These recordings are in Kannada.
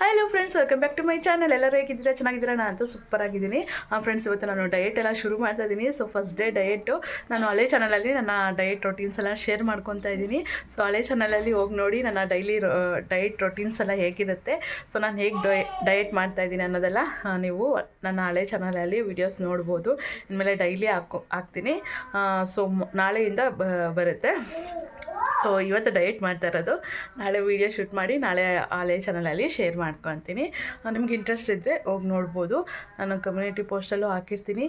Hello friends welcome back to my channel ಎಲ್ಲರೂ ಹೇಗಿದ್ದೀರಾ? ಚೆನ್ನಾಗಿದ್ದೀರಾ? ನಾನು ಅಂತೂ ಸೂಪರ್ ಆಗಿದ್ದೀನಿ. ಫ್ರೆಂಡ್ಸ್ ಇವತ್ತು ನಾನು ಡಯಟ್ ಎಲ್ಲ ಶುರು ಮಾಡ್ತಾ ಇದ್ದೀನಿ ಸೊ ಫಸ್ಟ್ ಡೇ ಡಯೆಟು ನಾನು ಹಳೆ ಚಾನಲಲ್ಲಿ ನನ್ನ ಡಯಟ್ ರೊಟೀನ್ಸ್ ಎಲ್ಲ ಶೇರ್ ಮಾಡ್ಕೊತಾ ಇದ್ದೀನಿ ಸೊ ಹಳೆ ಚಾನಲಲ್ಲಿ ಹೋಗಿ ನೋಡಿ ನನ್ನ ಡೈಲಿ ಡಯಟ್ ರೊಟೀನ್ಸ್ ಎಲ್ಲ ಹೇಗಿರುತ್ತೆ? ಸೊ ನಾನು ಹೇಗೆ ಡಯ ಡಯಟ್ ಮಾಡ್ತಾ ಇದ್ದೀನಿ ಅನ್ನೋದೆಲ್ಲ ನೀವು ನನ್ನ ಹಳೆ ಚಾನಲಲ್ಲಿ ವಿಡಿಯೋಸ್ ನೋಡ್ಬೋದು. ಇನ್ಮೇಲೆ ಡೈಲಿ ಹಾಕೋ, ಹಾಕ್ತೀನಿ. ಸೊ ನಾಳೆಯಿಂದ ಬರುತ್ತೆ. ಸೊ ಇವತ್ತು ಡಯಟ್ ಮಾಡ್ತಾ ಇರೋದು. ನಾಳೆ ವೀಡಿಯೋ ಶೂಟ್ ಮಾಡಿ ನಾಳೆ ಹಳೆ ಚಾನಲಲ್ಲಿ ಶೇರ್ ಮಾಡ್ಕೊತೀನಿ. ನಿಮ್ಗೆ ಇಂಟ್ರೆಸ್ಟ್ ಇದ್ದರೆ ಹೋಗಿ ನೋಡ್ಬೋದು. ನಾನು ಕಮ್ಯುನಿಟಿ ಪೋಸ್ಟಲ್ಲೂ ಹಾಕಿರ್ತೀನಿ.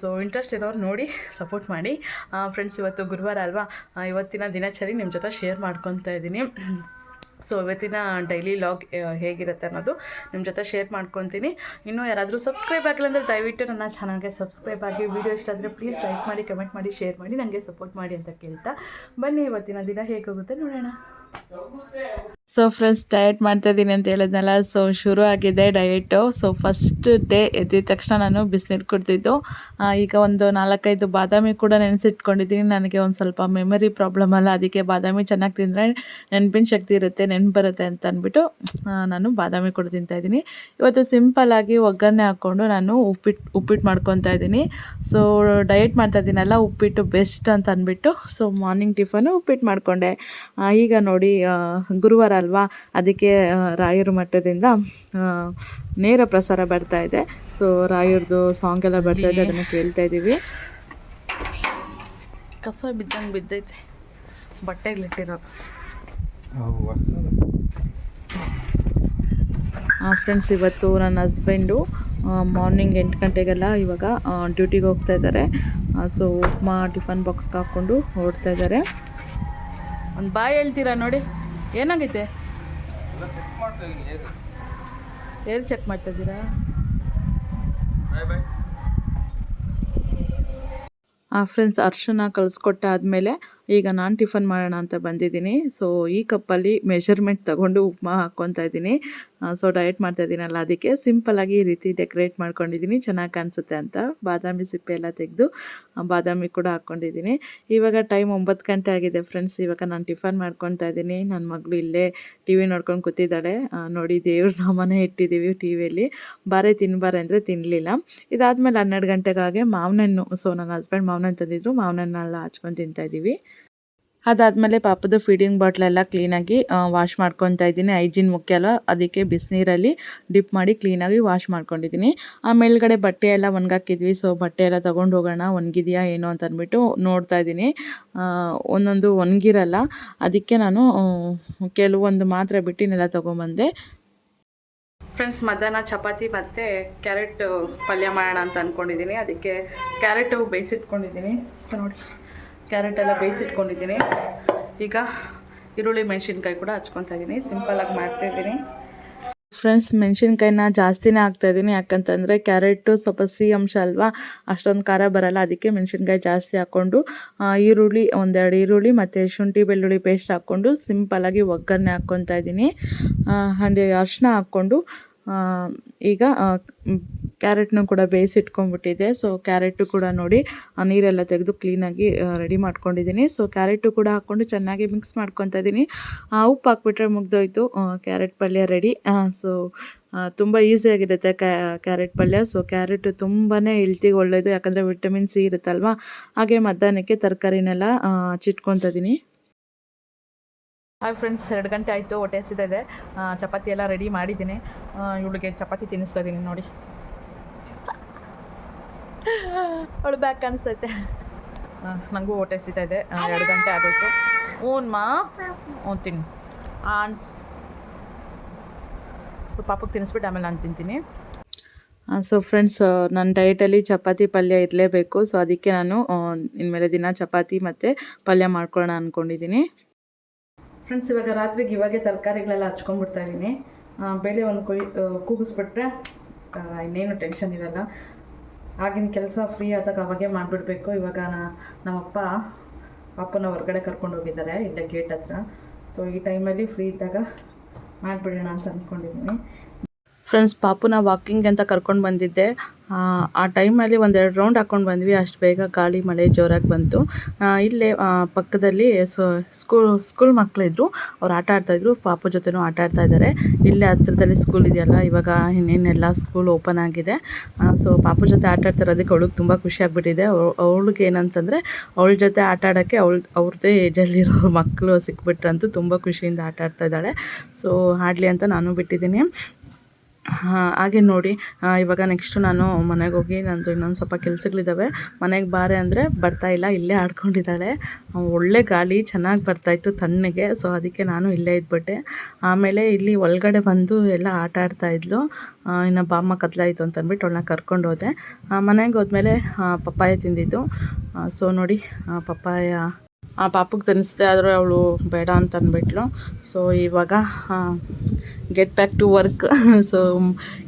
ಸೊ ಇಂಟ್ರೆಸ್ಟ್ ಇರೋರು ನೋಡಿ ಸಪೋರ್ಟ್ ಮಾಡಿ. ಫ್ರೆಂಡ್ಸ್ ಇವತ್ತು ಗುರುವಾರ ಅಲ್ವಾ? ಇವತ್ತಿನ ದಿನಚರಿ ನಿಮ್ಮ ಜೊತೆ ಶೇರ್ ಮಾಡ್ಕೊತಾ ಇದ್ದೀನಿ ಸೊ ಇವತ್ತಿನ ಡೈಲಿ ಲಾಗ್ ಹೇಗಿರುತ್ತೆ ಅನ್ನೋದು ನಿಮ್ಮ ಜೊತೆ ಶೇರ್ ಮಾಡ್ಕೊತೀನಿ. ಇನ್ನೂ ಯಾರಾದರೂ ಸಬ್ಸ್ಕ್ರೈಬ್ ಆಗಿಲ್ಲ ಅಂದರೆ ದಯವಿಟ್ಟು ನನ್ನ ಚಾನಲ್ಗೆ ಸಬ್ಸ್ಕ್ರೈಬ್ ಆಗಿ ವಿಡಿಯೋ ಇಷ್ಟ ಆದರೆ ಪ್ಲೀಸ್ ಲೈಕ್ ಮಾಡಿ ಕಮೆಂಟ್ ಮಾಡಿ ಶೇರ್ ಮಾಡಿ ನನಗೆ ಸಪೋರ್ಟ್ ಮಾಡಿ ಅಂತ ಕೇಳ್ತಾ ಬನ್ನಿ. ಇವತ್ತಿನ ದಿನ ಹೇಗೋಗುತ್ತೆ ನೋಡೋಣ. ಸೊ ಫ್ರೆಂಡ್ಸ್ ಡಯಟ್ ಮಾಡ್ತಾ ಇದ್ದೀನಿ ಅಂತ ಹೇಳಿದ್ನಲ್ಲ. ಸೊ ಶುರು ಆಗಿದೆ ಡಯಟು ಸೊ ಫಸ್ಟ್ ಡೇ ಎದ್ದಿದ ತಕ್ಷಣ ನಾನು ಬಿಸಿನೀರು ಕುಡ್ತಿದ್ದು ಈಗ ಒಂದು ನಾಲ್ಕೈದು ಬಾದಾಮಿ ಕೂಡ ನೆನೆಸಿಟ್ಕೊಂಡಿದ್ದೀನಿ. ನನಗೆ ಒಂದು ಸ್ವಲ್ಪ ಮೆಮೊರಿ ಪ್ರಾಬ್ಲಮ್ ಅಲ್ಲ. ಅದಕ್ಕೆ ಬಾದಾಮಿ ಚೆನ್ನಾಗಿ ತಿಂದರೆ ನೆನಪಿನ ಶಕ್ತಿ ಇರುತ್ತೆ, ನೆನ್ಪು ಬರುತ್ತೆ ಅಂತ ಅಂದ್ಬಿಟ್ಟು ನಾನು ಬಾದಾಮಿ ಕೂಡ ತಿಂತಾ ಇದ್ದೀನಿ ಇವತ್ತು ಸಿಂಪಲ್ಲಾಗಿ ಒಗ್ಗರಣೆ ಹಾಕ್ಕೊಂಡು ನಾನು ಉಪ್ಪಿಟ್ಟು ಉಪ್ಪಿಟ್ಟು ಮಾಡ್ಕೊತಾ ಇದ್ದೀನಿ ಸೊ ಡಯಟ್ ಮಾಡ್ತಾ ಇದ್ದೀನಲ್ಲ ಉಪ್ಪಿಟ್ಟು ಬೆಸ್ಟ್ ಅಂತ ಅಂದ್ಬಿಟ್ಟು ಸೊ ಮಾರ್ನಿಂಗ್ ಟಿಫನು ಉಪ್ಪಿಟ್ಟು ಮಾಡಿಕೊಂಡೆ. ಈಗ ನೋಡಿ ಆ, ಗುರುವಾರ ಅಲ್ವಾ ಅದಕ್ಕೆ ರಾಯರ ಮಠದಿಂದ ನೇರ ಪ್ರಸಾರ ಬರ್ತಾ ಇದೆ. ಸೊ ರಾಯರದು ಸಾಂಗ್ ಎಲ್ಲ ಬರ್ತಾ ಇದೆ ಅದನ್ನು ಕೇಳ್ತಾ ಇದ್ದೀವಿ. ಕಸ ಬಿದ್ದಂಗೆ ಬಿದ್ದೈತೆ. ಬಟ್ಟೆಗಳಿಟ್ಟಿರೋದು ಫ್ರೆಂಡ್ಸ್ ಇವತ್ತು ನನ್ನ ಹಸ್ಬೆಂಡು ಮಾರ್ನಿಂಗ್ ಎಂಟು ಗಂಟೆಗೆಲ್ಲ ಇವಾಗ ಡ್ಯೂಟಿಗೆ ಹೋಗ್ತಾ ಇದ್ದಾರೆ. ಸೊ ಉಪ್ಮಾ ಟಿಫನ್ ಬಾಕ್ಸ್ಗೆ ಹಾಕ್ಕೊಂಡು ಹೊರಡ್ತಾ ಇದ್ದಾರೆ. ಒಂದು ಬಾಯ್ ಹೇಳ್ತೀರಾ ನೋಡಿ. ಏನಾಗೈತೆ? ಏರ್ ಚೆಕ್ ಮಾಡ್ತಾ ಇದ್ದೀರಾ? ಫ್ರೆಂಡ್ಸ್ ಅರ್ಶನ ಕಲಿಸ್ಕೊಟ್ಟಾದ್ಮೇಲೆ ಈಗ ನಾನು ಟಿಫನ್ ಮಾಡೋಣ ಅಂತ ಬಂದಿದ್ದೀನಿ. ಸೊ ಈ ಕಪ್ಪಲ್ಲಿ ಮೆಷರ್ಮೆಂಟ್ ತಗೊಂಡು ಉಪ್ಮಾ ಹಾಕ್ಕೊತಾ ಇದ್ದೀನಿ. ಸೊ ಡಯಟ್ ಮಾಡ್ತಾ ಇದ್ದೀನಲ್ಲ ಅದಕ್ಕೆ. ಸಿಂಪಲ್ಲಾಗಿ ಈ ರೀತಿ ಡೆಕೋರೇಟ್ ಮಾಡ್ಕೊಂಡಿದ್ದೀನಿ. ಚೆನ್ನಾಗಿ ಕಾಣಿಸುತ್ತೆ ಅಂತ. ಬಾದಾಮಿ ಸಿಪ್ಪೆ ಎಲ್ಲ ತೆಗೆದು ಬಾದಾಮಿ ಕೂಡ ಹಾಕ್ಕೊಂಡಿದ್ದೀನಿ. ಇವಾಗ ಟೈಮ್ ಒಂಬತ್ತು ಗಂಟೆ ಆಗಿದೆ ಫ್ರೆಂಡ್ಸ್ ಇವಾಗ ನಾನು ಟಿಫನ್ ಮಾಡ್ಕೊತಾ ಇದ್ದೀನಿ. ನನ್ನ ಮಗಳು ಇಲ್ಲೇ ಟಿ ವಿ ನೋಡ್ಕೊಂಡು ಕೂತಿದ್ದಾಳೆ. ನೋಡಿ ದೇವ್ರ ನಾಮನೇ ಇಟ್ಟಿದ್ದೀವಿ ಟಿ ವಿಯಲ್ಲಿ ಬಾರೆ ತಿನ್ಬಾರೆ ಅಂದರೆ ತಿನ್ನಲಿಲ್ಲ ಇದಾದಮೇಲೆ ಹನ್ನೆರಡು ಗಂಟೆಗಾಗೆ ಮಾವನಣ್ಣು ಸೊ ನನ್ನ ಹಸ್ಬೆಂಡ್ ಮಾವನಣ್ಣು ತಂದಿದ್ರು. ಮಾವನಣ್ಣೆಲ್ಲ ಹಚ್ಕೊಂಡು ತಿಂತಾ ಇದ್ದೀವಿ. ಅದಾದಮೇಲೆ ಪಾಪದ ಫೀಡಿಂಗ್ ಬಾಟ್ಲೆಲ್ಲ ಕ್ಲೀನಾಗಿ ವಾಶ್ ಮಾಡ್ಕೊತಾ ಇದ್ದೀನಿ. ಐಜಿನ್ ಮುಖ್ಯ ಅಲ್ವ? ಅದಕ್ಕೆ ಬಿಸಿನೀರಲ್ಲಿ ಡಿಪ್ ಮಾಡಿ ಕ್ಲೀನಾಗಿ ವಾಶ್ ಮಾಡ್ಕೊಂಡಿದ್ದೀನಿ. ಆ, ಮೇಲ್ಗಡೆ ಬಟ್ಟೆ ಎಲ್ಲ ಒಣಗಾಕಿದ್ವಿ. ಸೊ ಬಟ್ಟೆ ಎಲ್ಲ ತೊಗೊಂಡು ಹೋಗೋಣ, ಒಣಗಿದೆಯಾ ಏನೋ ಅಂತ ಅಂದ್ಬಿಟ್ಟು ನೋಡ್ತಾ ಇದ್ದೀನಿ. ಒಂದೊಂದು ಒಣಗಿರಲ್ಲ. ಅದಕ್ಕೆ ನಾನು ಕೆಲವೊಂದು ಮಾತ್ರ ಬಿಟ್ಟಿನೆಲ್ಲ ತೊಗೊಂಬಂದೆ. ಫ್ರೆಂಡ್ಸ್ ಮಧ್ಯಾಹ್ನ ಚಪಾತಿ ಮತ್ತು ಕ್ಯಾರೆಟ್ ಪಲ್ಯ ಮಾಡೋಣ ಅಂತ ಅಂದ್ಕೊಂಡಿದ್ದೀನಿ ಅದಕ್ಕೆ ಕ್ಯಾರೆಟು ಬೇಯಿಸಿಟ್ಕೊಂಡಿದ್ದೀನಿ. ಸೊ ನೋಡಿ. ಕ್ಯಾರೆಟ್ ಎಲ್ಲ ಬೇಯಿಸಿಟ್ಕೊಂಡಿದ್ದೀನಿ. ಈಗ ಈರುಳ್ಳಿ ಮೆಣಸಿನ್ಕಾಯಿ ಕೂಡ ಹಚ್ಕೊತಾ ಇದ್ದೀನಿ ಸಿಂಪಲಾಗಿ ಮಾಡ್ತಾಯಿದ್ದೀನಿ ಫ್ರೆಂಡ್ಸ್ ಮೆಣಸಿನ್ಕಾಯಿನ ಜಾಸ್ತಿನೇ ಹಾಕ್ತಾ ಇದ್ದೀನಿ ಯಾಕಂತಂದರೆ ಕ್ಯಾರೆಟು ಸ್ವಲ್ಪ ಸಿಹಿ ಅಂಶ ಅಲ್ವಾ? ಅಷ್ಟೊಂದು ಖಾರ ಬರಲ್ಲ. ಅದಕ್ಕೆ ಮೆಣಸಿನ್ಕಾಯಿ ಜಾಸ್ತಿ ಹಾಕ್ಕೊಂಡು ಈರುಳ್ಳಿ, ಒಂದೆರಡು ಈರುಳ್ಳಿ ಮತ್ತು ಶುಂಠಿ ಬೆಳ್ಳುಳ್ಳಿ ಪೇಸ್ಟ್ ಹಾಕ್ಕೊಂಡು ಸಿಂಪಲಾಗಿ ಒಗ್ಗರಣೆ ಹಾಕ್ಕೊತಾ ಇದ್ದೀನಿ ಹಂಡೆ ಅರಶಿನ ಹಾಕ್ಕೊಂಡು ಈಗ ಕ್ಯಾರೆಟ್ನು ಕೂಡ ಬೇಯಿಸಿಟ್ಕೊಂಡ್ಬಿಟ್ಟಿದ್ದೆ ಸೊ ಕ್ಯಾರೆಟು ಕೂಡ ನೋಡಿ ನೀರೆಲ್ಲ ತೆಗೆದು ಕ್ಲೀನಾಗಿ ರೆಡಿ ಮಾಡ್ಕೊಂಡಿದ್ದೀನಿ. ಸೊ ಕ್ಯಾರೆಟು ಕೂಡ ಹಾಕ್ಕೊಂಡು ಚೆನ್ನಾಗಿ ಮಿಕ್ಸ್ ಮಾಡ್ಕೊತಾ ಇದ್ದೀನಿ ಉಪ್ಪು ಹಾಕ್ಬಿಟ್ರೆ ಮುಗ್ದೋಯ್ತು. ಕ್ಯಾರೆಟ್ ಪಲ್ಯ ರೆಡಿ. ಸೊ ತುಂಬ ಈಸಿಯಾಗಿರುತ್ತೆ ಕ್ಯಾರೆಟ್ ಪಲ್ಯ. ಸೊ ಕ್ಯಾರೆಟ್ ತುಂಬಾ ಹೆಲ್ತಿಗೆ ಒಳ್ಳೆಯದು ಯಾಕಂದರೆ ವಿಟಮಿನ್ ಸಿ ಇರುತ್ತಲ್ವಾ? ಹಾಗೆ ಮಧ್ಯಾಹ್ನಕ್ಕೆ ತರಕಾರಿನೆಲ್ಲ ಹಚ್ಚಿಟ್ಕೊತಾ ಇದ್ದೀನಿ ಹಾಯ್ ಫ್ರೆಂಡ್ಸ್, ಎರಡು ಗಂಟೆ ಆಯಿತು, ಹೊಟ್ಟೆ ಹಸಿದಿದೆ ಚಪಾತಿ ಎಲ್ಲ ರೆಡಿ ಮಾಡಿದ್ದೀನಿ. ಇವಳಿಗೆ ಚಪಾತಿ ತಿನ್ನಿಸ್ತಾ ಇದ್ದೀನಿ ನೋಡಿ. ಅವಳು ಬ್ಯಾಕ್ ಅನಿಸ್ತೈತೆ. ನನಗೂ ಹೊಟ್ಟೆ ಎಸಿತಾ ಇದೆ. ಎರಡು ಗಂಟೆ ಆಗೋಯ್ತು. ಹ್ಞೂನ್ಮಾ ಹ್ಞೂ ತಿನ್ನು. ಪಾಪಕ್ಕೆ ತಿನ್ನಿಸ್ಬಿಟ್ಟು ಆಮೇಲೆ ನಾನು ತಿಂತೀನಿ. ಸೊ ಫ್ರೆಂಡ್ಸ್ ನನ್ನ ಡಯಟಲ್ಲಿ ಚಪಾತಿ ಪಲ್ಯ ಇರಲೇಬೇಕು. ಸೊ ಅದಕ್ಕೆ ನಾನು ಇನ್ಮೇಲೆ ದಿನ ಚಪಾತಿ ಮತ್ತು ಪಲ್ಯ ಮಾಡ್ಕೊಳ್ಳೋಣ ಅಂದ್ಕೊಂಡಿದ್ದೀನಿ ಫ್ರೆಂಡ್ಸ್ ಇವಾಗ ರಾತ್ರಿಗೆ ಇವಾಗೆ ತರಕಾರಿಗಳೆಲ್ಲ ಹಚ್ಕೊಂಡ್ಬಿಡ್ತಾ ಇದ್ದೀನಿ ಬೇಳೆ ಒಂದು ಕೊಯ್ ಕೂಗಿಸ್ಬಿಟ್ರೆ ಇನ್ನೇನು ಟೆನ್ಷನ್ ಇರಲ್ಲ. ಆಗಿನ ಕೆಲಸ ಫ್ರೀ ಆದಾಗ ಅವಾಗೇ ಮಾಡಿಬಿಡ್ಬೇಕು. ಇವಾಗ ನಮ್ಮಪ್ಪ ಅಪ್ಪನ ಹೊರಗಡೆ ಕರ್ಕೊಂಡು ಹೋಗಿದ್ದಾರೆ, ಇಲ್ಲೇ ಗೇಟ್ ಹತ್ರ. ಸೊ ಈ ಟೈಮಲ್ಲಿ ಫ್ರೀ ಇದ್ದಾಗ ಮಾಡಿಬಿಡೋಣ ಅಂತ ಅಂದ್ಕೊಂಡಿದ್ದೀನಿ ಫ್ರೆಂಡ್ಸ್ ಪಾಪುನ ವಾಕಿಂಗ್ ಅಂತ ಕರ್ಕೊಂಡು ಬಂದಿದ್ದೆ. ಆ, ಟೈಮಲ್ಲಿ ಒಂದೆರಡು ರೌಂಡ್ ಹಾಕ್ಕೊಂಡು ಬಂದ್ವಿ. ಅಷ್ಟು ಬೇಗ ಗಾಳಿ ಮಳೆ ಜೋರಾಗಿ ಬಂತು. ಇಲ್ಲೇ ಪಕ್ಕದಲ್ಲಿ ಸ್ಕೂಲ್ ಸ್ಕೂಲ್ ಮಕ್ಕಳಿದ್ರು ಅವ್ರು ಆಟ ಆಡ್ತಾಯಿದ್ರು ಪಾಪು ಜೊತೆನೂ ಆಟ ಆಡ್ತಾಯಿದ್ದಾರೆ ಇಲ್ಲೇ ಹತ್ರದಲ್ಲಿ ಸ್ಕೂಲ್ ಇದೆಯಲ್ಲ ಇವಾಗ ಇನ್ನೇನೆಲ್ಲ ಸ್ಕೂಲ್ ಓಪನ್ ಆಗಿದೆ. ಸೊ ಪಾಪು ಜೊತೆ ಆಟ ಆಡ್ತಾ ಅದಕ್ಕೆ ಅವಳಿಗೆ ತುಂಬ ಖುಷಿ ಆಗ್ಬಿಟ್ಟಿದೆ. ಅವಳಿಗೆ ಏನಂತಂದರೆ ಅವಳ ಜೊತೆ ಆಟ ಆಡೋಕ್ಕೆ ಅವಳ ಅವ್ರದ್ದೇ ಏಜಲ್ಲಿರೋ ಮಕ್ಕಳು ಸಿಕ್ಬಿಟ್ರಂತೂ ತುಂಬ ಖುಷಿಯಿಂದ ಆಟ ಆಡ್ತಾ ಇದ್ದಾಳೆ. ಸೊ ಆಡಲಿ ಅಂತ ನಾನು ಬಿಟ್ಟಿದ್ದೀನಿ. ಹಾಗೆ ನೋಡಿ. ಇವಾಗ ನೆಕ್ಸ್ಟು ನಾನು ಮನೆಗೆ ಹೋಗಿ ನಂದು ಇನ್ನೊಂದು ಸ್ವಲ್ಪ ಕೆಲಸಗಳಿದ್ದಾವೆ ಮನೆಗೆ ಬಾರೆ ಅಂದರೆ ಇಲ್ಲ ಇಲ್ಲೇ ಆಡ್ಕೊಂಡಿದ್ದಾಳೆ. ಒಳ್ಳೆ ಗಾಳಿ ಚೆನ್ನಾಗಿ ಬರ್ತಾಯಿತ್ತು ತಣ್ಣಗೆ ಸೊ ಅದಕ್ಕೆ ನಾನು ಇಲ್ಲೇ ಇದ್ಬಿಟ್ಟೆ. ಆಮೇಲೆ ಇಲ್ಲಿ ಒಳಗಡೆ ಬಂದು ಎಲ್ಲ ಆಟ ಆಡ್ತಾ ಇದ್ಲು. ಆ, ಇನ್ನು ಬಾಮ್ಮ ಕತ್ಲಾಯಿತು ಅಂತ ಅಂದ್ಬಿಟ್ಟು ಅವಳನ್ನ ಕರ್ಕೊಂಡು ಹೋದೆ. ಮನೆಗೆ ಹೋದ್ಮೇಲೆ ಪಪ್ಪಾಯ ತಿಂದಿದ್ದು. ಸೊ ನೋಡಿ ಪಪ್ಪಾಯ ಆ ಪಾಪಕ್ಕೆ ತಿನ್ನಿಸ್ದೆ ಆದರೂ ಅವಳು ಬೇಡ ಅಂತ ಅಂದ್ಬಿಟ್ಲು ಸೊ ಇವಾಗ get back to work so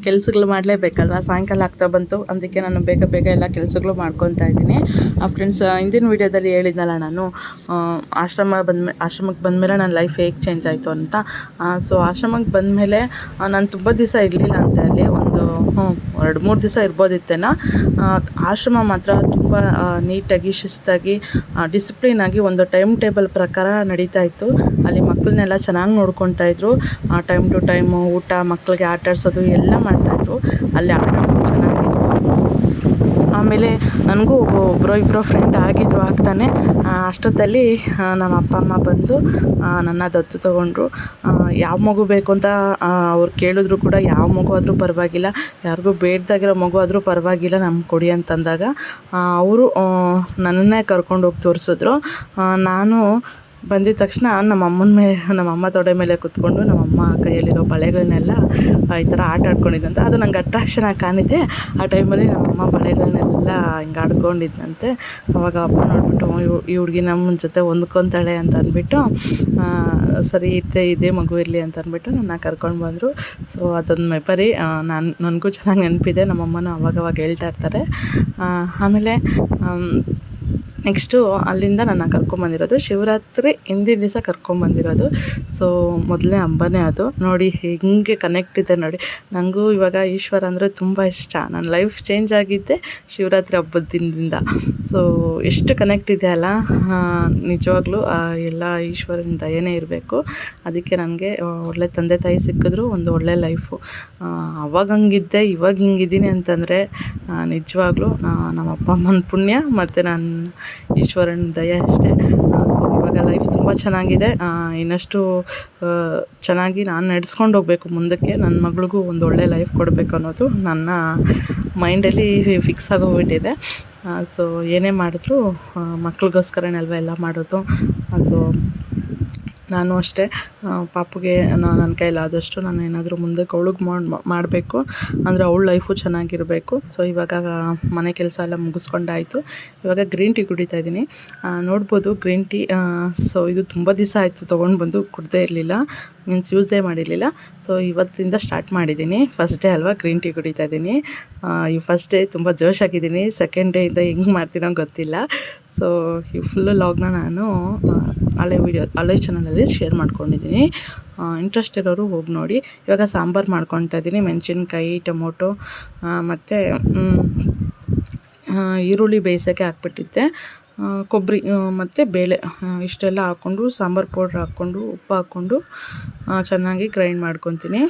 ಕೆಲಸಗಳು ಮಾಡಲೇಬೇಕಲ್ವ? ಸಾಯಂಕಾಲ ಆಗ್ತಾ ಬಂತು. ಅದಕ್ಕೆ ನಾನು ಬೇಗ ಬೇಗ ಎಲ್ಲ ಕೆಲಸಗಳು ಮಾಡ್ಕೊತಾ ಇದ್ದೀನಿ. ಫ್ರೆಂಡ್ಸ್ ಹಿಂದಿನ ವೀಡಿಯೋದಲ್ಲಿ ಹೇಳಿದ್ನಲ್ಲ ನಾನು ಆಶ್ರಮ ಬಂದ ಆಶ್ರಮಕ್ಕೆ ಬಂದಮೇಲೆ ನನ್ನ ಲೈಫ್ ಹೇಗೆ ಚೇಂಜ್ ಆಯಿತು ಅಂತ. ಸೊ ಆಶ್ರಮಕ್ಕೆ ಬಂದಮೇಲೆ ನಾನು ತುಂಬ ದಿವಸ ಇರಲಿಲ್ಲ ಅಂತ ಅಲ್ಲಿ ಎರಡು ಮೂರು ದಿವಸ ಇರ್ಬೋದಿತ್ತೇನೋ? ಆಶ್ರಮ ಮಾತ್ರ ತುಂಬ ನೀಟಾಗಿ, ಶಿಸ್ತಾಗಿ ಡಿಸಿಪ್ಲಿನ್ ಆಗಿ ಒಂದು ಟೈಮ್ ಟೇಬಲ್ ಪ್ರಕಾರ ನಡೀತಾ ಇತ್ತು. ಅಲ್ಲಿ ಮಕ್ಕಳನ್ನೆಲ್ಲ ಚೆನ್ನಾಗಿ ನೋಡ್ಕೊತಾ ಇದ್ರು. ಟೈಮ್ ಟು ಟೈಮು ಊಟ, ಮಕ್ಕಳಿಗೆ ಆಟ ಆಡಿಸೋದು ಎಲ್ಲ ಮಾಡ್ತಾಯಿದ್ರು ಅಲ್ಲಿ ಆಟ ಆಮೇಲೆ ನನಗೂ ಒಬ್ಬರು ಇಬ್ಬರು ಫ್ರೆಂಡ್ ಆಗಿದ್ರು ಆಗ್ತಾನೆ. ಅಷ್ಟೊತ್ತಲ್ಲಿ ನಮ್ಮ ಅಪ್ಪ, ಅಮ್ಮ ಬಂದು ನನ್ನ ದತ್ತು ತೊಗೊಂಡ್ರು. ಯಾವ ಮಗು ಬೇಕು ಅಂತ ಅವ್ರು ಕೇಳಿದ್ರು ಕೂಡ ಯಾವ ಮಗು ಆದರೂ ಪರವಾಗಿಲ್ಲ. ಯಾರಿಗೂ ಬೇಡ್ದಾಗಿರೋ ಮಗು ಆದರೂ ಪರವಾಗಿಲ್ಲ ನಮ್ಗೆ ಕೊಡಿ ಅಂತಂದಾಗ. ಅವರು ನನ್ನನ್ನೇ ಕರ್ಕೊಂಡು ಹೋಗಿ ತೋರಿಸಿದ್ರು. ನಾನು ಬಂದಿದ ತಕ್ಷಣ ನಮ್ಮ ಅಮ್ಮನ ಮೇ ನಮ್ಮ ಅಮ್ಮ ತೊಡೆ ಮೇಲೆ ಕುತ್ಕೊಂಡು ನಮ್ಮ ಅಮ್ಮ ಕೈಯಲ್ಲಿರೋ ಬಳೆಗಳನ್ನೆಲ್ಲ ಈ ಥರ ಆಟ ಆಡ್ಕೊಂಡಿದ್ದಂತೆ. ಅದು ನಂಗೆ ಅಟ್ರಾಕ್ಷನ್ ಆಗಿ ಕಾಣಿದ್ದೆ ಆ ಟೈಮಲ್ಲಿ ನಮ್ಮ ಅಮ್ಮ ಬಳೆಗಳನ್ನೆಲ್ಲ ಹಿಂಗೆ ಆಡ್ಕೊಂಡಿದ್ದಂತೆ ಅವಾಗ ಅಪ್ಪ ನೋಡ್ಬಿಟ್ಟು ಈ ಹುಡುಗಿ ನಮ್ಮ ಜೊತೆ ಹೊಂದ್ಕೊತಾಳೆ ಅಂತ ಅಂದ್ಬಿಟ್ಟು ಸರಿ ಇದ್ದೇ ಇದೇ ಮಗು ಇರಲಿ ಅಂತ ಅಂದ್ಬಿಟ್ಟು ನನ್ನ ಕರ್ಕೊಂಡು ಬಂದರು. ಸೊ ಅದೊಂದು ಮೆಪರಿ ನಾನು ನನಗೂ ಚೆನ್ನಾಗಿ ನೆನಪಿದೆ. ನಮ್ಮಮ್ಮನೂ ಅವಾಗವಾಗ ಹೇಳ್ತಾ ಇರ್ತಾರೆ. ಆಮೇಲೆ ಆಮ್, ನೆಕ್ಸ್ಟು ಅಲ್ಲಿಂದ ನನ್ನ ಕರ್ಕೊಂಬಂದಿರೋದು ಶಿವರಾತ್ರಿ ಹಿಂದಿನ ದಿವಸ ಕರ್ಕೊಂಬಂದಿರೋದು ಸೊ ಮೊದಲನೇ ಹಬ್ಬನೇ ಅದು. ನೋಡಿ ಹೆಂಗೆ ಕನೆಕ್ಟ್ ಇದೆ ನೋಡಿ. ನನಗೂ ಇವಾಗ ಈಶ್ವರ ಅಂದರೆ ತುಂಬ ಇಷ್ಟ. ನನ್ನ ಲೈಫ್ ಚೇಂಜ್ ಆಗಿದ್ದೆ ಶಿವರಾತ್ರಿ ಹಬ್ಬದ ದಿನದಿಂದ. ಸೊ ಎಷ್ಟು ಕನೆಕ್ಟ್ ಇದೆ ಅಲ್ಲ? ನಿಜವಾಗ್ಲೂ ಎಲ್ಲ ಈಶ್ವರನ ದಯನೇ ಇರಬೇಕು. ಅದಕ್ಕೆ ನನಗೆ ಒಳ್ಳೆ ತಂದೆ ತಾಯಿ ಸಿಕ್ಕಿದ್ರು, ಒಂದು ಒಳ್ಳೆ ಲೈಫು ಅವಾಗ ಹಂಗಿದ್ದೆ, ಇವಾಗ ಹಿಂಗಿದ್ದೀನಿ ಅಂತಂದರೆ ನಿಜವಾಗ್ಲೂ ನಮ್ಮ ಅಪ್ಪ ಅಮ್ಮನ ಪುಣ್ಯ ಮತ್ತು ನನ್ನ ಈಶ್ವರನ ದಯೆ ಅಷ್ಟೇ. ಸೊ ಇವಾಗ ಲೈಫ್ ತುಂಬ ಚೆನ್ನಾಗಿದೆ. ಇನ್ನಷ್ಟು ಚೆನ್ನಾಗಿ ನಾನು ನಡೆಸ್ಕೊಂಡು ಹೋಗಬೇಕು ಮುಂದಕ್ಕೆ. ನನ್ನ ಮಗಳಿಗೂ ಒಂದು ಒಳ್ಳೆ ಲೈಫ್ ಕೊಡಬೇಕು ಅನ್ನೋದು ನನ್ನ ಮೈಂಡಲ್ಲಿ ಫಿಕ್ಸ್ ಆಗೋಗ್ಬಿಟ್ಟಿದೆ ಸೊ ಏನೇ ಮಾಡಿದ್ರು ಮಕ್ಳಿಗೋಸ್ಕರನೇ ಅಲ್ವಾ ಎಲ್ಲ ಮಾಡೋದು? ಸೊ ನಾನು ಅಷ್ಟೇ ಪಾಪುಗೆ ನನ್ನ ಕೈಲಾದಷ್ಟು ನಾನು ಏನಾದರೂ ಮುಂದಕ್ಕೆ ಅವಳಿಗೆ ಮಾಡಿ ಮಾಡಬೇಕು. ಅಂದರೆ ಅವಳ ಲೈಫು ಚೆನ್ನಾಗಿರಬೇಕು. ಸೊ ಇವಾಗ ಮನೆ ಕೆಲಸ ಎಲ್ಲ ಮುಗಿಸ್ಕೊಂಡಾಯಿತು. ಇವಾಗ ಗ್ರೀನ್ ಟೀ ಕುಡಿತಾ ಇದ್ದೀನಿ. ನೋಡ್ಬೋದು ಗ್ರೀನ್ ಟೀ ಸೊ ಇದು ತುಂಬ ದಿವಸ ಆಯಿತು ತೊಗೊಂಡು ಬಂದು ಕುಡ್ದೇ ಇರಲಿಲ್ಲ. ಮೀನ್ಸ್ ಯೂಸೇ ಮಾಡಿರಲಿಲ್ಲ. ಸೊ ಇವತ್ತಿಂದ ಸ್ಟಾರ್ಟ್ ಮಾಡಿದ್ದೀನಿ. ಫಸ್ಟ್ ಡೇ ಅಲ್ವಾ ಗ್ರೀನ್ ಟೀ ಕುಡಿತಾ ಇದ್ದೀನಿ. ಈ ಫಸ್ಟ್ ಡೇ ತುಂಬ ಜೋಶಾಗಿದ್ದೀನಿ ಸೆಕೆಂಡ್ ಡೇಯಿಂದ ಹೆಂಗೆ ಮಾಡ್ತೀನೋ ಗೊತ್ತಿಲ್ಲ. ಸೊ ಈ ಫುಲ್ಲು ಲಾಗ್ನ ನಾನು ಹಳೆ ವಿಡಿಯೋ ಹಳೆ ಚಾನಲಲ್ಲಿ ಶೇರ್ ಮಾಡ್ಕೊಂಡಿದ್ದೀನಿ. ಇಂಟ್ರೆಸ್ಟ್ ಇರೋರು ಹೋಗಿ ನೋಡಿ. ಇವಾಗ ಸಾಂಬಾರು ಮಾಡ್ಕೊತಾ ಇದ್ದೀನಿ, ಮೆಣಸಿನ್ಕಾಯಿ, ಟೊಮೊಟೊ ಮತ್ತು ಈರುಳ್ಳಿ ಬೇಯಿಸೋಕ್ಕೆ ಹಾಕ್ಬಿಟ್ಟಿದ್ದೆ. ಕೊಬ್ಬರಿ ಮತ್ತು ಬೇಳೆ ಇಷ್ಟೆಲ್ಲ ಹಾಕ್ಕೊಂಡು, ಸಾಂಬಾರು ಪೌಡ್ರ್ ಹಾಕ್ಕೊಂಡು, ಉಪ್ಪು ಹಾಕ್ಕೊಂಡು ಚೆನ್ನಾಗಿ ಗ್ರೈಂಡ್ ಮಾಡ್ಕೊತೀನಿ.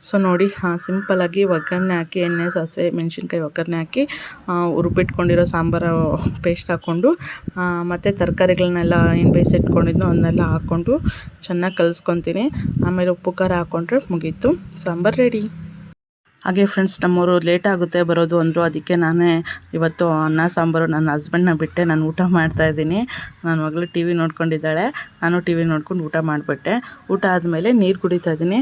ಸೊ ನೋಡಿ ಸಿಂಪಲ್ಲಾಗಿ ಒಗ್ಗರಣೆ ಹಾಕಿ ಎಣ್ಣೆ ಸಾಸಿವೆ ಮೆಣಸಿನ್ಕಾಯಿ ಒಗ್ಗರಣೆ ಹಾಕಿ ಆ, ರುಬ್ಬಿಟ್ಕೊಂಡಿರೋ ಸಾಂಬಾರು ಪೇಸ್ಟ್ ಹಾಕ್ಕೊಂಡು ಮತ್ತು ತರಕಾರಿಗಳನ್ನೆಲ್ಲ ಏನು ಬೇಯಿಸಿಟ್ಕೊಂಡಿದ್ನೋ ಅದನ್ನೆಲ್ಲ ಹಾಕ್ಕೊಂಡು ಚೆನ್ನಾಗಿ ಕಲಿಸ್ಕೊತೀನಿ. ಆಮೇಲೆ ಉಪ್ಪು ಖಾರ ಹಾಕ್ಕೊಂಡ್ರೆ ಮುಗೀತು. ಸಾಂಬಾರು ರೆಡಿ ಹಾಗೆ ಫ್ರೆಂಡ್ಸ್ ನಮ್ಮವರು ಲೇಟ್ ಆಗುತ್ತೆ, ಬರೋದು ಅಂದರು. ಅದಕ್ಕೆ ನಾನೇ ಇವತ್ತು ಅನ್ನ, ಸಾಂಬಾರು ನನ್ನ ಹಸ್ಬೆಂಡ್ನ ಬಿಟ್ಟೆ. ನಾನು ಊಟ ಮಾಡ್ತಾ ಇದ್ದೀನಿ. ನನ್ನ ಮಗಳು ಟಿ ವಿ ನೋಡ್ಕೊಂಡಿದ್ದಾಳೆ. ನಾನು ಟಿ ವಿ ನೋಡ್ಕೊಂಡು ಊಟ ಮಾಡಿಬಿಟ್ಟೆ. ಊಟ ಆದಮೇಲೆ ನೀರು ಕುಡಿತಾ ಇದ್ದೀನಿ.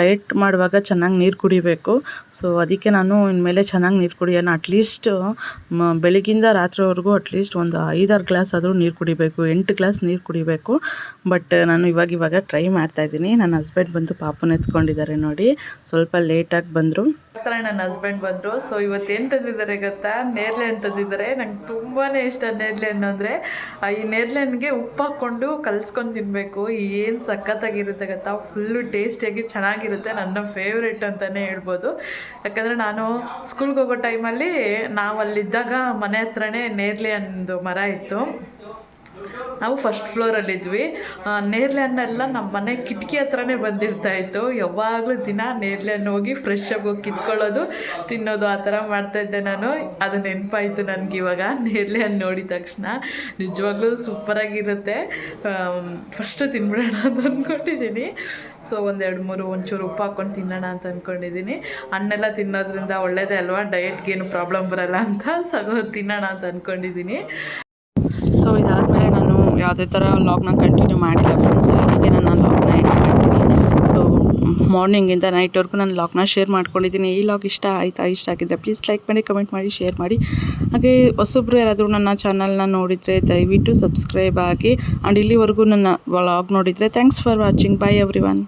ಡಯಟ್ ಮಾಡುವಾಗ ಚೆನ್ನಾಗಿ ನೀರು ಕುಡಿಬೇಕು. ಸೊ ಅದಕ್ಕೆ ನಾನು ಇನ್ಮೇಲೆ ಚೆನ್ನಾಗಿ ನೀರು ಕುಡಿಯೋಣ. ಅಟ್ಲೀಸ್ಟ್ ಬೆಳಗಿಂದ ರಾತ್ರಿವರೆಗೂ ಅಟ್ಲೀಸ್ಟ್ ಒಂದು ಐದಾರು ಗ್ಲಾಸ್ ಆದರೂ ನೀರು ಕುಡಿಬೇಕು. ಎಂಟು ಗ್ಲಾಸ್ ನೀರು ಕುಡಿಬೇಕು. ಬಟ್ ನಾನು ಇವಾಗ ಇವಾಗ ಟ್ರೈ ಮಾಡ್ತಾ ಇದ್ದೀನಿ. ನನ್ನ ಹಸ್ಬೆಂಡ್ ಬಂದು ಪಾಪನ ಎತ್ಕೊಂಡಿದ್ದಾರೆ ನೋಡಿ. ಸ್ವಲ್ಪ ಲೇಟಾಗಿ ಬಂದರು. ಬಂದರು ಥರ ನನ್ನ ಹಸ್ಬೆಂಡ್ ಬಂದರು. ಸೊ ಇವತ್ತೇನು ತಂದಿದ್ದಾರೆ ಗೊತ್ತಾ? ನೇರ್ಲೆ ಹಣ್ಣು ತಂದಿದ್ದಾರೆ. ನಂಗೆ ತುಂಬಾ ಇಷ್ಟ ನೇರ್ಲೆ ಹಣ್ಣು ಅಂದರೆ ಈ ನೇರಳೆ ಹಣ್ಣಿಗೆ ಉಪ್ಪು ಹಾಕ್ಕೊಂಡು ಕಲ್ಸ್ಕೊಂಡು ತಿನ್ನಬೇಕು ಏನು ಸಖತ್ತಾಗಿರುತ್ತೆ ಗೊತ್ತಾ? ಫುಲ್ಲು ಟೇಸ್ಟಿಯಾಗಿ ಚೆನ್ನಾಗಿರುತ್ತೆ. ನನ್ನ ಫೇವ್ರೆಟ್ ಅಂತಲೇ ಹೇಳ್ಬೋದು. ಯಾಕಂದರೆ ನಾನು ಸ್ಕೂಲ್ಗೆ ಹೋಗೋ ಟೈಮಲ್ಲಿ ನಾವು ಅಲ್ಲಿದ್ದಾಗ ಮನೆ ಹತ್ರನೇ ನೇರ್ಲೆ ಹಣ್ಣು ಮರ ಇತ್ತು. ನಾವು ಫಸ್ಟ್ ಫ್ಲೋರಲ್ಲಿದ್ವಿ ಆ, ನೇರ್ಲೆ ಹಣ್ಣೆಲ್ಲ ನಮ್ಮ ಮನೆ ಕಿಟಕಿ ಹತ್ರನೇ ಬಂದಿರ್ತಾ ಇತ್ತು. ಯಾವಾಗಲೂ ದಿನ ನೇರ್ಲೆ ಹಣ್ಣು ಹೋಗಿ ಫ್ರೆಶ್ ಹೋಗಿ ಕಿತ್ಕೊಳ್ಳೋದು ತಿನ್ನೋದು ಆ ಥರ ಮಾಡ್ತಾಯಿದ್ದೆ ನಾನು. ಅದು ನೆನಪಾಯಿತು ನನಗೆ ಇವಾಗ. ನೇರ್ಲೆ ಹಣ್ಣು ನೋಡಿದ ತಕ್ಷಣ ನಿಜವಾಗ್ಲೂ ಸೂಪರಾಗಿರುತ್ತೆ ಫಸ್ಟು ತಿನ್ಬಿಡೋಣ ಅಂತ ಅಂದ್ಕೊಂಡಿದ್ದೀನಿ ಸೊ ಒಂದೆರಡು ಮೂರು ಒಂಚೂರು ಉಪ್ಪು ಹಾಕ್ಕೊಂಡು ತಿನ್ನೋಣ ಅಂತ ಅಂದ್ಕೊಂಡಿದ್ದೀನಿ ಹಣ್ಣೆಲ್ಲ ತಿನ್ನೋದ್ರಿಂದ ಒಳ್ಳೇದೇ ಅಲ್ವಾ? ಡಯಟ್ಗೇನು ಪ್ರಾಬ್ಲಮ್ ಬರಲ್ಲ ಅಂತ. ಸಗೋ ತಿನ್ನೋಣ ಅಂತ ಅಂದ್ಕೊಂಡಿದ್ದೀನಿ ಸೊ ನಾನು ಯಾವುದೇ ಥರ ಲಾಗ್ನ ಕಂಟಿನ್ಯೂ ಮಾಡಿಲ್ಲ ಫ್ರೆಂಡ್ಸ್ ಇಲ್ಲಿಗೆ ನಾನು ಲಾಗ್ನ ಎಂಡ್ ಮಾಡ್ತೀನಿ. ಸೊ ಮಾರ್ನಿಂಗಿಂದ ನೈಟ್ವರೆಗೂ ನಾನು ಲಾಗ್ನ ಶೇರ್ ಮಾಡ್ಕೊಂಡಿದ್ದೀನಿ. ಈ ಲಾಗ್ ಇಷ್ಟ ಆಯಿತಾ? ಇಷ್ಟ ಆಗಿದ್ದರೆ ಪ್ಲೀಸ್ ಲೈಕ್ ಮಾಡಿ ಕಮೆಂಟ್ ಮಾಡಿ ಶೇರ್ ಮಾಡಿ. ಹಾಗೆ ಹೊಸೊಬ್ಬರು ಯಾರಾದರೂ ನನ್ನ ಚಾನಲ್ನ ನೋಡಿದರೆ ದಯವಿಟ್ಟು ಸಬ್ಸ್ಕ್ರೈಬ್ ಆಗಿ. ಆ್ಯಂಡ್ ಇಲ್ಲಿವರೆಗೂ ನನ್ನ ವ್ಲಾಗ್ ನೋಡಿದರೆ thanks for watching bye everyone